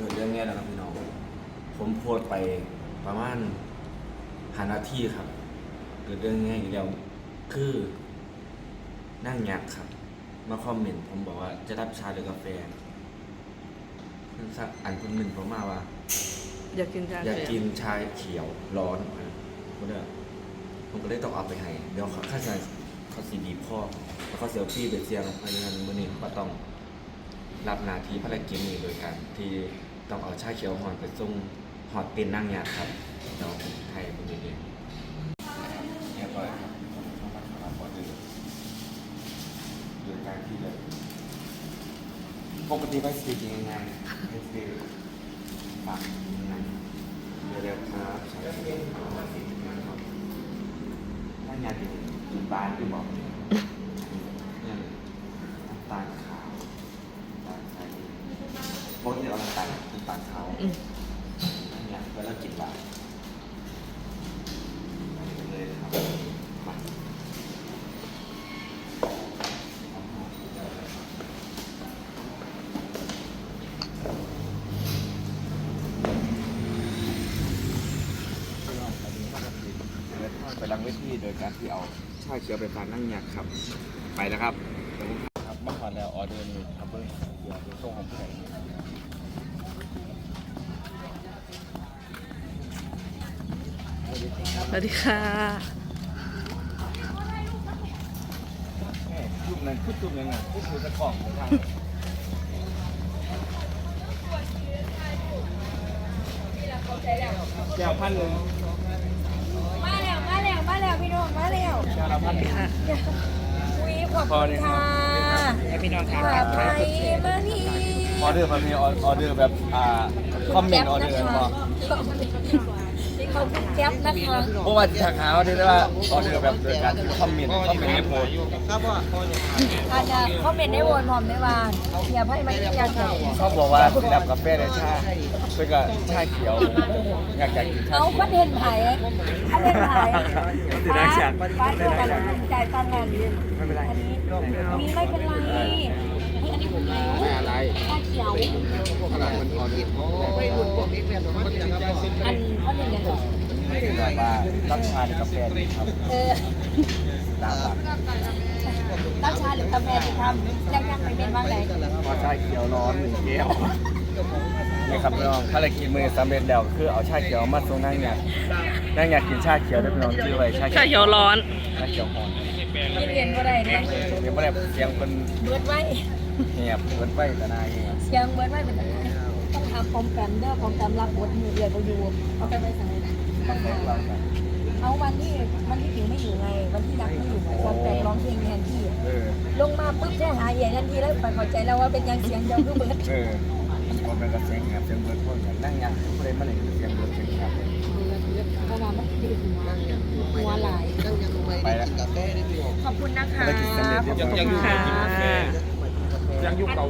กิดเรื่องเนี้ยนะครับพี่น้องผมโพสต์ไปประมาณหานาทีครับ เกิดเรื่องเนี้ยอีกแล้ว คือนั่งยักษ์ครับ มาคอมเมนต์ผมบอกว่าจะรับชาหรือกาแฟเพิ่นสักอันคนหนึ่งผมมาว่า อยากกินชาอยากเขียวกินชาเขียวร้อนผมเลยผมก็เลยต้องเอาไปให้ เดี๋ยวเขาข้าจะเขาสีบีบข้อแล้วเขาเซลฟี่เบียดเสียงเพราะฉะนั้นวันนี้ก็ต้องรับหนาทีภารกิจนี้โดยการที่ ต้องเอาชาเขียวหอนไปส่งหอดเป็นนั่งยาครับเราไทยคนนี้เองเรียบร้อยครับเข้ามาทำรับออเดอร์โดยการที่แบบปกติไปสติกยังไงไปสติกปักเร็วๆครับใช้เสียงครับถ้าอยากกินกินที่บอกเนี่ยน้ำตาลขาว โพสต์เนี่ยเอาน้ำตาลน้ำตาลขาวอืมอันเนี้ยเวลากินปลาไปเลยครับมาไปลังเวทีโดยการที่เอาชาเขียวไปฟานนั่งยักษ์ครับ ไปแล้วครับเดี๋ยวผมครับเมื่อก่อนแล้วออเดอร์นี้ครับเบิ้งเดี๋ยวเป็นส่งของผู้ใหญ่สวัสดีค่ะจุ่มนั้นคือจุ่มยังไงคือคือตะกล่องของทางแก้วพันหนึ่งมาแล้ว มาแล้ว มาแล้ว พี่น้อง มาแล้วแก้วละพันหนึ่งอุ้ยขอบคุณค่ะ ให้พี่น้องทานฝากไปมานี่ออเดอร์มันมีออเดอร์แบบอ่าคอมเมนต์ออเดอร์กันพอข อบคุณแก๊ปนะคะเพราะว่าทางหาออเดอร์ได้ว่าออเดอร์แบบโดยการที่คอมเมนต์คอมเมนต์ให้โพสต์อาจจะคอมเมนต์ในโวนหอมในวานอย่าให้มันอยากจะเขาบอกว่าแบบกาแฟในชาเป็นกับชาเขียวอยากอยากกินชาเอาเขีคยวอนเทนต์ไผ่คอนเทนต์ไผ่ป้าป้าเท่ากันจ่ายตังค์กันไม่เป็นไรอันนี้มีไม่เป็นไร ไม่อะไรชาเขียวขนาดมันออเดอร์ไม่บุญพวกนี้เนี่ยอันคอนเทนต์ยังไงแบบว่ารับชาหรือกาแฟดีครับเออตามหลักตั้งชาหรือกาแฟดีทำยังยังไปเป็นบ้างไหนพอชาเขียวร้อนหนึ่งแก้วนี่ครับพี่น้องถ้าเรากินมือสำเร็จแล้วคือเอาชาเขียวมาส่งนั่งอยากนั่งอยากกินชาเขียวด้วยพี่น้องชื่อไว้ชาชาเขียวร้อนชาเขียวหอน กินเรียนก็ได้เนี่ยเดี๋ยวไม่ได้เสียงคนเบิดไว้เงียบเปิดไว้แต่นายเสียงเบิดไว้เป็นไงต้องทำพร้อมกันเด้อพร้อมกันรับบทมือเรียนก็อยู่เอาไปไว้ใส่ต้องเล่นเรากันเอาวันที่วันที่ผิวไม่อยู่ไง วันที่รักไม่อยู่ความแต่งร้องเพลงแทนที่ลงมาปุ๊บโทรหาใหญ่ทันทีแล้วไปเข้าใจแล้วว่าเป็นยังเสียงเดียวคือเบิดเออพอเป็นกระเสียงเงียบเสียงเบิร์ดพวกกันนั่งยังผู้ใดมาเลยเสียงเบิร์ดเสียงเงียบเพราะว่ามันคือหัวหลาย ไปแล้ว ขอบคุณนะคะภารกิจสำเร็จเรียบร้อยค่ะ ยังยุคเก่า